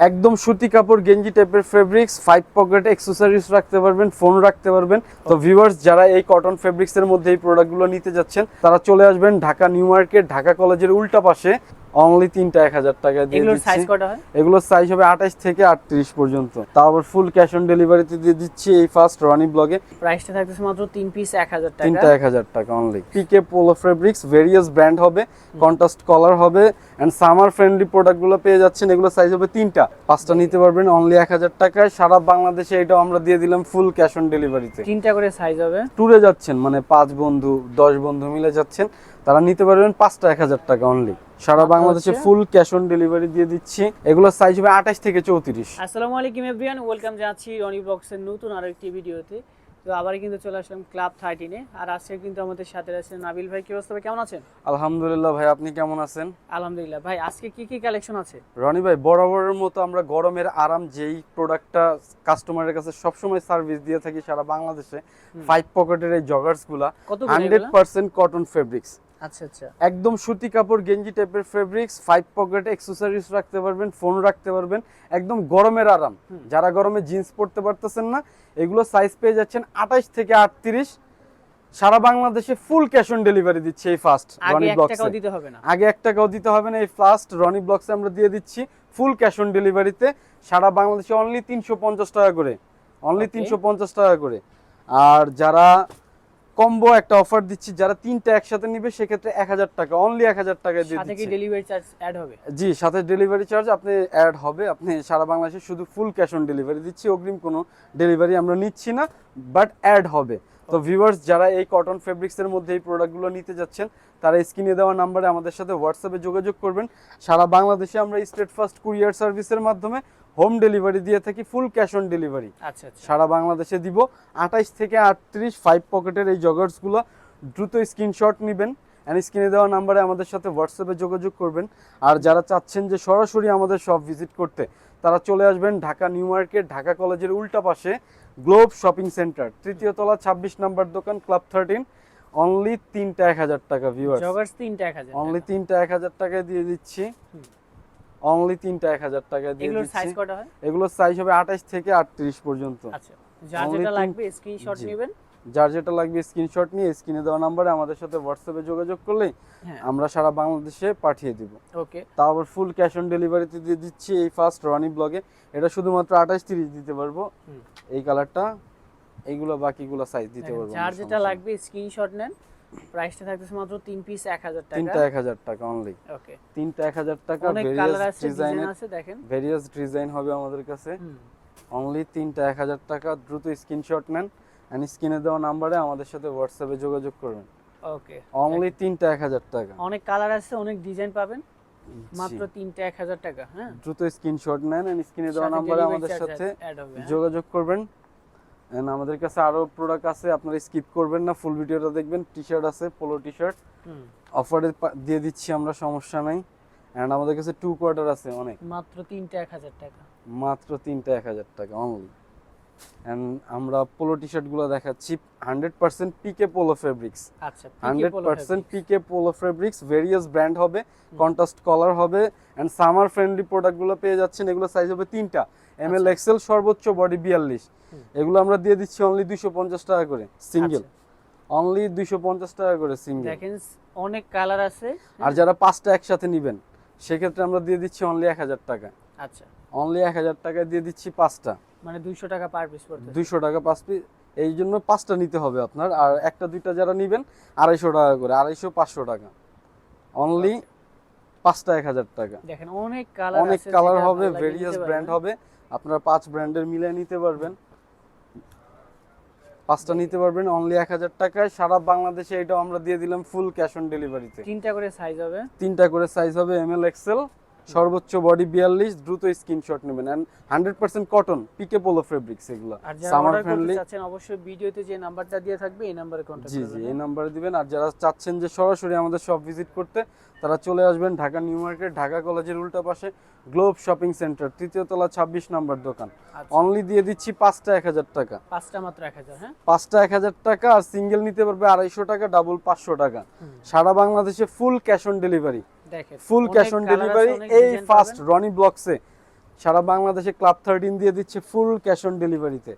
একদম সুতি কাপড়, গেঞ্জি টাইপের ফেব্রিক্স ফাইভ পকেট অ্যাক্সেসরিজ রাখতে পারবেন ফোন রাখতে পারবেন। তো ভিউয়ার্স যারা এই কটন ফেব্রিক্স এর মধ্যে এই প্রোডাক্টগুলো নিতে যাচ্ছেন, তারা চলে আসবেন ঢাকা নিউ মার্কেট, ঢাকা কলেজের উল্টা পাশে। অনলি তিনটা এক হাজার টাকা দিয়ে দিচ্ছি। এগুলোর সাইজ হবে আঠাশ থেকে আটত্রিশ পর্যন্ত। তাও আবার ফুল ক্যাশ অন ডেলিভারিতে দিয়ে দিচ্ছি এই ফার্স্ট রনি ব্লগে প্রাইসটা থাকতেছে মাত্র তিন পিস এক হাজার টাকা। তিনটা এক হাজার টাকা only PK polo fabrics various brand হবে কন্ট্রাস্ট কলার হবে এন্ড সামার ফ্রেন্ডলি প্রোডাক্টগুলো পেয়ে যাচ্ছেন। এগুলো সাইজ হবে তিনটা। পাঁচটা নিতে পারবেন অনলি এক হাজার টাকায়। সারা বাংলাদেশে এটা আমরা দিয়ে দিলাম ফুল ক্যাশ অন ডেলিভারিতে তিনটা করে সাইজ হবে। ট্যুরে যাচ্ছেন মানে পাঁচ বন্ধু দশ বন্ধু মিলে যাচ্ছেন। তারা নিতে পারবেন পাঁচটা এক হাজার টাকা অনলি সারা বাংলাদেশে ফুল ক্যাশ অন ডেলিভারি দিয়ে দিচ্ছি। এগুলো সাইজ হবে আঠাশ থেকে চৌত্রিশ। আসসালামু আলাইকুম এভরিওয়ান ওয়েলকাম জানাচ্ছি রনি বক্সের নতুন আরও একটি ভিডিওতে। তো আবার কিন্তু চলে আসলাম ক্লাব থার্টিনে আর আজকে কিন্তু আমাদের সাথে আছেন নাবিল ভাই কি অবস্থা কেমন আছেন? আলহামদুলিল্লাহ ভাই আপনি কেমন আছেন? আলহামদুলিল্লাহ। ভাই আজকে কি কি কালেকশন আছে? রনি ভাই বরাবরের মতো আমরা গরমের আরাম যেই প্রোডাক্টটা কাস্টমারের কাছে সবসময় সার্ভিস দিয়ে থাকি সারা বাংলাদেশে ফাইভ পকেটের এই জগার্সগুলা। হান্ড্রেড? পার্সেন্ট কটন ফেব্রিক্স আচ্ছা আচ্ছা। একদম সুতি কাপড় গেঞ্জি টাইপের ফেব্রিক্স ফাইভ পকেট অ্যাক্সেসরিজ রাখতে পারবেন ফোন রাখতে পারবেন। একদম গরমের আরাম। যারা গরমে জিন্স পরতে পারতেছেন না এগুলো সাইজ পেয়ে যাচ্ছেন আঠাশ থেকে আটত্রিশ। সারা বাংলাদেশে ফুল ক্যাশ অন ডেলিভারি দিচ্ছে এই ফার্স্ট রনি টাকাও দিতে হবে না। আগে এক টাকাও দিতে হবে না এই ফার্স্ট রনি ব্লগসে আমরা দিয়ে দিচ্ছি ফুল ক্যাশ অন ডেলিভারিতে সারা বাংলাদেশে অনলি তিনশো পঞ্চাশ টাকা করে। অনলি. তিনশো পঞ্চাশ টাকা করে। আর যারা কম্বো একটা অফার দিচ্ছি যারা তিনটা একসাথে নিবে সেক্ষেত্রে এক হাজার টাকা অনলি এক হাজার টাকা দিয়ে সাথে কি ডেলিভারি চার্জ অ্যাড হবে? জি সাথে ডেলিভারি চার্জ আপনি অ্যাড হবে আপনি সারা বাংলাদেশে শুধু ফুল ক্যাশ অন ডেলিভারি দিচ্ছি অগ্রিম কোনো ডেলিভারি আমরা নিচ্ছি না বাট অ্যাড হবে। তো ভিউয়ার্স যারা এই কটন ফেব্রিক্সের মধ্যে এই প্রোডাক্টগুলো নিতে যাচ্ছেন তারা স্ক্রিনে দেওয়া নাম্বারে আমাদের সাথে হোয়াটসঅ্যাপে যোগাযোগ করবেন। সারা বাংলাদেশে আমরা স্টেট ফার্স্ট কুরিয়ার সার্ভিসের মাধ্যমে হোম ডেলিভারি দিয়ে থাকি ফুল ক্যাশ অন ডেলিভারি। আচ্ছা আচ্ছা। সারা বাংলাদেশে দিব। আঠাইশ থেকে আটত্রিশ ফাইভ পকেটের এই জগার্সগুলো দ্রুত স্ক্রিনশট নেবেন অ্যান্ড স্ক্রিনে দেওয়া নাম্বারে আমাদের সাথে হোয়াটসঅ্যাপে যোগাযোগ করবেন। আর যারা চাচ্ছেন যে সরাসরি আমাদের শপ ভিজিট করতে তারা চলে আসবেন ঢাকা নিউ মার্কেট ঢাকা কলেজের উল্টা পাশে গ্লোব শপিং সেন্টার। তৃতীয় তলা ছাব্বিশ নম্বর দোকান ক্লাব থার্টিন অনলি তিনটা এক হাজার টাকা ভিউয়ার জগার্স তিনটা এক হাজার অনলি তিনটা এক হাজার টাকায় দিয়ে দিচ্ছি। অনলি তিনটা এক হাজার টাকায় দিয়ে এগুলোর সাইজ কটা হয়? এগুলোর সাইজ হবে আঠাশ থেকে আটত্রিশ পর্যন্ত। আচ্ছা যার যেটা লাগবে স্ক্রিনশট নেবেন। যার যেটা লাগবে স্ক্রিনশট নিয়ে স্ক্রিনে দেওয়া নাম্বারে আমাদের সাথে হোয়াটসঅ্যাপে যোগাযোগ করলেই হ্যাঁ। আমরা সারা বাংলাদেশে পাঠিয়ে দিব। ওকে তাও আবার ফুল ক্যাশ অন ডেলিভারিতে দিয়ে দিচ্ছি এই ফার্স্ট রনি ব্লগে এটা শুধুমাত্র আঠাশ তিরিশ দিতে পারব। এই কালারটা এইগুলো বাকিগুলো সাইজ দিতে পারব যার যেটা লাগবে স্ক্রিনশট নেন। প্রাইসটা থাকতেছে মাত্র তিন পিস এক হাজার তিনটা টাকা এক হাজার টাকা অনলি ওকে তিনটা এক হাজার টাকা ভেরিয়াস ডিজাইন আছে দেখেন। ভেরিয়াস ডিজাইন হবে আমাদের কাছে। অনলি তিনটা এক হাজার টাকা দ্রুত স্ক্রিনশট নেন অ্যান্ড স্ক্রিনে দেওয়া নাম্বারে আমাদের সাথে হোয়াটসঅ্যাপে যোগাযোগ করবেন ওকে অনলি তিনটা এক হাজার টাকা। অনেক কালার আছে অনেক ডিজাইন পাবেন। মাত্র তিনটা এক হাজার টাকা হ্যাঁ। দ্রুত স্ক্রিনশট নেন এন্ড স্ক্রিনে দেওয়া নাম্বারে আমাদের সাথে হ্যাঁ? যোগাযোগ করবেন। এন্ড আমাদের কাছে আরও প্রোডাক্ট আছে আপনারা স্কিপ করবেন না ফুল ভিডিওটা দেখবেন টি শার্ট আছে পোলো টি শার্ট অফারে দিয়ে দিচ্ছি আমরা সমস্যা নাই। এন্ড আমাদের কাছে টু কোয়ার্টার আছে অনেক। মাত্র তিনটা এক হাজার টাকা। মাত্র তিনটা এক হাজার টাকা অনলি আমরা পোলো টি শার্টগুলো দেখাচ্ছি hundred percent PK polo fabrics আচ্ছা hundred percent PK polo fabrics various brand হবে কন্ট্রাস্ট কলার হবে অ্যান্ড সামার ফ্রেন্ডলি প্রোডাক্টগুলো পেয়ে যাচ্ছেন এগুলো সাইজ হবে তিনটা। M L. এক্সেল সর্বোচ্চ বডি বিয়াল্লিশ। এগুলো আমরা দিয়ে দিচ্ছি অনলি দুইশো পঞ্চাশ টাকা করে সিঙ্গেল আচ্ছা, অনলি দুইশো পঞ্চাশ টাকা করে সিঙ্গেল দেখেন অনেক কালার আছে। আর যারা পাঁচটা একসাথে নিবেন সেক্ষেত্রে আমরা দিয়ে দিচ্ছি অনলি এক হাজার টাকা। আচ্ছা। অনলি এক হাজার টাকায় দিয়ে দিচ্ছি পাঁচটা। মানে দুইশো টাকা পার পিস পড়তে দুইশো টাকা পাঁচ পিস এই জন্য পাঁচটা নিতে হবে আপনার আর একটা দুইটা যারা নিবেন আড়াইশো টাকা করে আড়াইশো পাঁচশো টাকা। অনলি পাঁচটা এক হাজার টাকা। দেখেন অনেক কালার অনেক কালার হবে ভেরিয়াস ব্র্যান্ড হবে আপনারা পাঁচ ব্র্যান্ডের মিলে নিতে পারবেন। পাঁচটা নিতে পারবেন অনলি এক হাজার টাকায়। সারা বাংলাদেশে এটা আমরা দিয়ে দিলাম ফুল ক্যাশ অন ডেলিভারিতে তিনটা করে সাইজ হবে। তিনটা করে সাইজ হবে এম এল এক্সেল সর্বোচ্চ বডি বিয়াল্লিশ দ্রুত স্ক্রিনশট নেবেন। And hundred percent cotton PK polo fabrics এগুলো। সামার ফ্রেন্ডলি চাচ্ছেন অবশ্যই ভিডিওতে যে নাম্বারটা দিয়ে থাকবে এই নাম্বারে কন্ট্যাক্ট জি জি এই নাম্বারে দিবেন। আর যারা চাচ্ছেন যে সরাসরি আমাদের শপ ভিজিট করতে তারা চলে আসবেন ঢাকা নিউ মার্কেট ঢাকা কলেজের উল্টা পাশে গ্লোব শপিং সেন্টার তৃতীয় তলা ছাব্বিশ নাম্বার দোকান। আচ্ছা, অনলি দিয়ে দিচ্ছি পাঁচটা এক হাজার টাকা। পাঁচটা মাত্র এক হাজার হ্যাঁ? পাঁচটা এক হাজার টাকা আর সিঙ্গেল নিতে পারবে আড়াইশো টাকা ডাবল পাঁচশো টাকা। সারা বাংলাদেশে full cash on delivery full cash on delivery এই ফার্স্ট রনি ব্লকসে সারা বাংলাদেশে ক্লাব থার্টিন দিয়ে দিচ্ছে ফুল ক্যাশ অন ডেলিভারিতে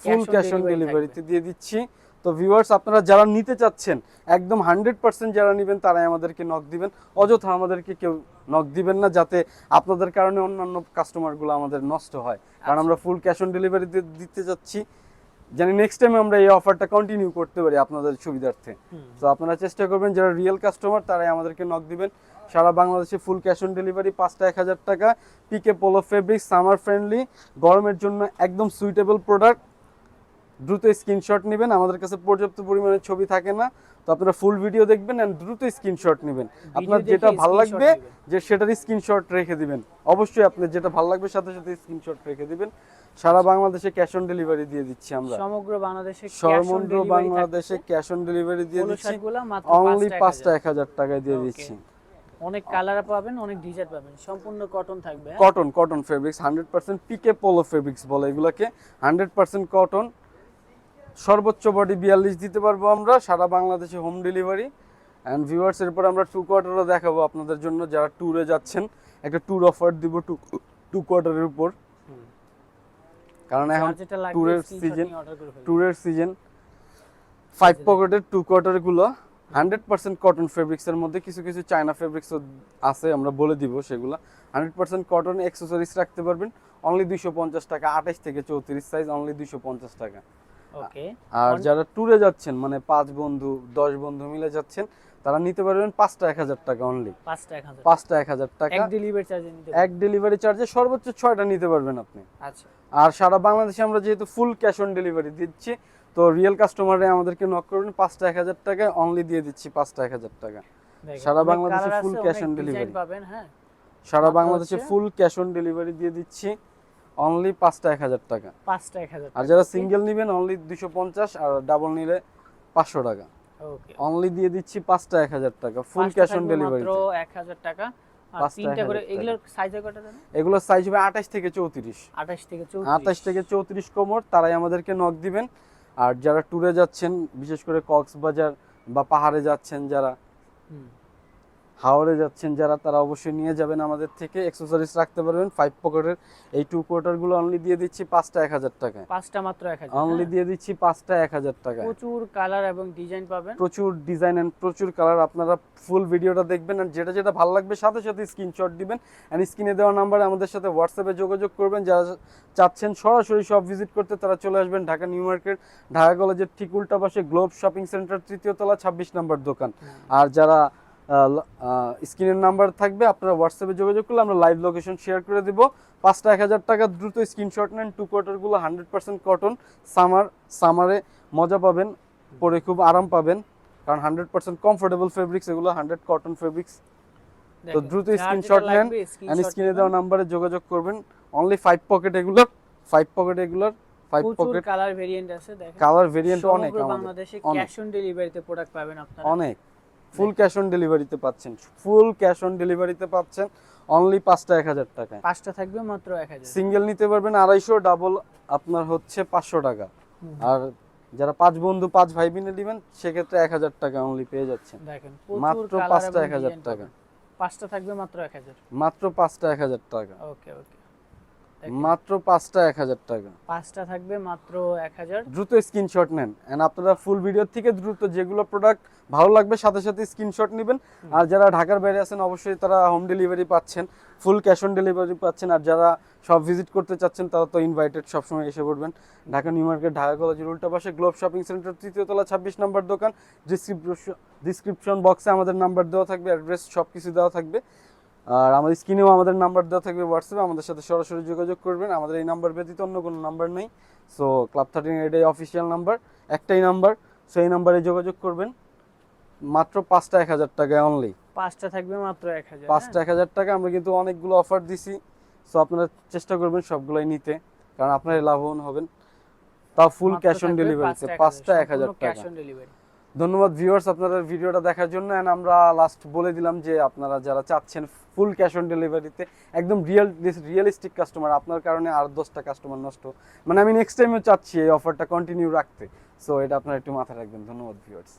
ফুল ক্যাশ অন ডেলিভারিতে দিয়ে দিচ্ছি। তো ভিউয়ার্স আপনারা যারা নিতে চাচ্ছেন একদম হান্ড্রেড পার্সেন্ট যারা নেবেন তারাই আমাদেরকে নক দিবেন। অযথা আমাদেরকে কেউ নক দিবেন না যাতে আপনাদের কারণে অন্যান্য কাস্টমারগুলো আমাদের নষ্ট হয়। কারণ আমরা ফুল ক্যাশ অন ডেলিভারি দিতে যাচ্ছি। জানি নেক্সট টাইম আমরা এই অফারটা কন্টিনিউ করতে পারি আপনাদের সুবিধার্থে। তো আপনারা চেষ্টা করবেন যারা রিয়েল কাস্টমার তারাই আমাদেরকে নক দিবেন। সারা বাংলাদেশে ফুল ক্যাশ অন ডেলিভারি পাঁচটা এক হাজার টাকা PK polo fabric summer friendly গরমের জন্য একদম সুইটেবল প্রোডাক্ট দ্রুত স্ক্রিনশট নেবেন আমাদের কাছে পর্যাপ্ত পরিমাণে ছবি থাকে না। তো আপনারা ফুল ভিডিও দেখবেন অ্যান্ড দ্রুত স্ক্রিনশট নেবেন। আপনার যেটা ভালো লাগবে যে সেটার স্ক্রিনশট রেখে দিবেন। অবশ্যই আপনার যেটা ভালো লাগবে সাথে সাথে স্ক্রিনশট রেখে দিবেন। সারা বাংলাদেশে ক্যাশ অন ডেলিভারি দিয়ে দিচ্ছি আমরা। সমগ্র বাংলাদেশে সমগ্র বাংলাদেশে ক্যাশ অন ডেলিভারি দিয়ে দিচ্ছি। অনলি পাঁচটা এক হাজার। টাকায় দিয়ে দিচ্ছি। অনেক কালার পাবেন অনেক ডিজাইন পাবেন। সম্পূর্ণ কটন থাকবে? Cotton cotton fabrics hundred percent PK polo fabrics বলে এগুলোকে। হান্ড্রেড পার্সেন্ট কটন সর্বোচ্চ বডি বিয়াল্লিশ দিতে পারব আমরা সারা বাংলাদেশে হোম ডেলিভারি অ্যান্ড ভিউয়ার্স এরপর আমরা টু কোয়ার্টারও দেখাবো আপনাদের জন্য যারা ট্যুরে যাচ্ছেন একটা ট্যুর অফার দিব টু টু কোয়ার্টারের উপর কারণ এখন ট্যুরের ফেলবেন। ট্যুরের সিজন ফাইভ পকেটের টু কোয়ার্টারগুলো হান্ড্রেড পার্সেন্ট কটন ফেব্রিক্সের মধ্যে কিছু কিছু চায়না ফেব্রিক্সও আছে আমরা বলে দিব সেগুলো। হান্ড্রেড পার্সেন্ট কটন অ্যাক্সেসরিজ রাখতে পারবেন অনলি দুইশো পঞ্চাশ টাকা আঠাশ থেকে চৌত্রিশ সাইজ অনলি দুইশো পঞ্চাশ টাকা। আর যারা ট্যুরে যাচ্ছেন মানে পাঁচ বন্ধু দশ বন্ধু মিলে যাচ্ছেন তারা নিতে পারবেন পাঁচটা এক হাজার টাকা অনলি পাঁচটা এক হাজার। টাকা। এক ডেলিভারি চার্জে নিতে এক ডেলিভারি চার্জে সর্বোচ্চ ছয়টা নিতে পারবেন আপনি। আচ্ছা। আর সারা বাংলাদেশে আমরা যেহেতু ফুল ক্যাশ অন ডেলিভারি দিচ্ছি তো রিয়েল কাস্টমারে আমাদেরকে নক করবেন পাঁচটা এক হাজার টাকা অনলি দিয়ে দিচ্ছি পাঁচটা এক হাজার টাকা। সারা বাংলাদেশে অনেক on design delivery। পাবেন হ্যাঁ। সারা বাংলাদেশে ফুল ক্যাশ অন ডেলিভারি দিয়ে দিচ্ছি অনলি পাঁচটা এক হাজার টাকা। পাঁচটা এক হাজার আর যারা সিঙ্গেল নেবেন অনলি দুশো পঞ্চাশ আর ডাবল নিলে পাঁচশো টাকা। ওকে অনলি দিয়ে দিচ্ছি পাঁচটা এক হাজার টাকা ফুল ক্যাশ অন ডেলিভারি এক হাজার টাকা আর তিনটা করে এগুলোর সাইজে হবে আঠাশ থেকে চৌত্রিশ। আঠাশ থেকে চৌত্রিশ। কোমর তারাই আমাদেরকে নক দিবেন। আর যারা ট্যুরে যাচ্ছেন বিশেষ করে কক্সবাজার বা পাহাড়ে যাচ্ছেন যারা। হাওড়ে যাচ্ছেন যারা তারা অবশ্যই নিয়ে যাবেন আমাদের থেকে। এক্সেসরিজ রাখতে পারবেন। ফাইভ পকেটের এই টু কোয়ার্টারগুলো অনলি দিয়ে দিচ্ছি পাঁচটা এক হাজার টাকায়। পাঁচটা মাত্র এক হাজার অনলি হ্যাঁ? দিয়ে দিচ্ছি পাঁচটা এক হাজার টাকায়। প্রচুর কালার এবং ডিজাইন পাবেন। প্রচুর ডিজাইন এন্ড প্রচুর কালার আপনারা ফুল ভিডিওটা দেখবেন আর যেটা যেটা ভালো লাগবে সাথে সাথে স্ক্রিনশট দিবেন। অ্যান্ড স্ক্রিনে দেওয়া নাম্বারে আমাদের সাথে হোয়াটসঅ্যাপে যোগাযোগ করবেন। যারা চাচ্ছেন সরাসরি সব ভিজিট করতে তারা চলে আসবেন ঢাকা নিউ মার্কেট ঢাকা কলেজের ঠিক উল্টা পাশে গ্লোব শপিং সেন্টার তৃতীয় তলা ছাব্বিশ নম্বর দোকান। আর যারা স্ক্রিনের নাম্বার থাকবে আপনারা হোয়াটসঅ্যাপে যোগাযোগ করলে আমরা লাইভ লোকেশন শেয়ার করে দিব। পাঁচটা এক হাজার টাকা দ্রুত স্ক্রিনশট নেন টু কোয়ার্টারগুলো হান্ড্রেড পার্সেন্ট কটন সামার সামারে মজা পাবেন পরে খুব আরাম পাবেন কারণ হান্ড্রেড পার্সেন্ট কমফোর্টেবল ফেব্রিক্স এগুলো হান্ড্রেড কটন ফেব্রিক্স তো দ্রুত স্ক্রিনশট নেন অ্যান্ড স্ক্রিনে দেওয়া নাম্বারে যোগাযোগ করবেন। অনলি ফাইভ পকেট এগুলোর ফাইভ পকেট এগুলোর ফাইভ পকেট কালার ভেরিয়েন্ট আছে দেখেন। কালার ভেরিয়েন্ট অনেক আমাদের বাংলাদেশে ক্যাশ অন ডেলিভারিতে প্রোডাক্ট পাবেন আপনারা। অনেক। ফুল ক্যাশ অন ডেলিভারিতে পাচ্ছেন। ফুল ক্যাশ অন ডেলিভারিতে পাচ্ছেন অনলি পাঁচটা এক হাজার টাকায়। পাঁচটা থাকবে মাত্র এক হাজার। সিঙ্গেল নিতে পারবেন আড়াইশো ডাবল আপনার হচ্ছে পাঁচশো টাকা। আর যারা পাঁচ বন্ধু পাঁচ ভাই বোনে নেবেন সেক্ষেত্রে এক হাজার টাকা অনলি পেয়ে যাচ্ছেন। দেখেন মাত্র পাঁচটা এক হাজার টাকা। পাঁচটা থাকবে মাত্র এক হাজার। মাত্র পাঁচটা এক হাজার টাকা। ওকে ওকে। মাত্র পাঁচটা এক হাজার টাকা। পাঁচটা থাকবে মাত্র এক হাজার। দ্রুত স্ক্রিনশট নেন। এন্ড আপনারা ফুল ভিডিও থেকে দ্রুত যেগুলো প্রোডাক্ট ভালো লাগবে সাথে সাথে স্ক্রিনশট নেবেন। আর যারা ঢাকার বাইরে আছেন অবশ্যই তারা হোম ডেলিভারি পাচ্ছেন। ফুল ক্যাশ অন ডেলিভারি পাচ্ছেন। আর যারা সব ভিজিট করতে চাচ্ছেন তারা তো ইনভাইটেড সবসময় এসে পড়বেন। ঢাকা নিউ মার্কেট ঢাকা কলেজের উল্টা পাশে গ্লোব শপিং সেন্টার তৃতীয় তলা ছাব্বিশ নম্বর দোকান। ডিসক্রিপশন ডিসক্রিপশন বক্সে আমাদের নাম্বার দেওয়া থাকবে অ্যাড্রেস সব কিছু দেওয়া থাকবে। আর আমাদের স্ক্রিনেও আমাদের নাম্বার দেওয়া থাকবে হোয়াটসঅ্যাপে আমাদের সাথে সরাসরি যোগাযোগ করবেন। আমাদের এই নাম্বার ব্যতীত অন্য কোনো নাম্বার নেই। সো ক্লাব থার্টিন এটাই অফিসিয়াল নাম্বার। একটাই নাম্বার সো এই নাম্বারে যোগাযোগ করবেন। মাত্র পাঁচটা এক হাজার টাকায় অনলি পাঁচটা থাকবে মাত্র এক হাজার পাঁচটা এক হাজার টাকা আমরা কিন্তু অনেকগুলো অফার দিছি। সো আপনারা চেষ্টা করবেন সবগুলোই নিতে কারণ আপনারা লাভবান হবেন। তাও ফুল ক্যাশ অন ডেলিভারিতে পাঁচটা এক হাজার টাকা। ক্যাশ অন ডেলিভারি ধন্যবাদ ভিউয়ার্স আপনারা ভিডিওটা দেখার জন্য। এন্ড আমরা লাস্ট বলে দিলাম যে আপনারা যারা চাচ্ছেন ফুল ক্যাশ অন ডেলিভারিতে একদম রিয়েল রিয়েলিস্টিক কাস্টমার আপনার কারণে আর দশটা কাস্টমার নষ্ট। মানে আমি নেক্সট টাইমও চাচ্ছি এই অফারটা কন্টিনিউ রাখতে। সো এটা আপনারা একটু মাথায় রাখবেন। ধন্যবাদ ভিউয়ার্স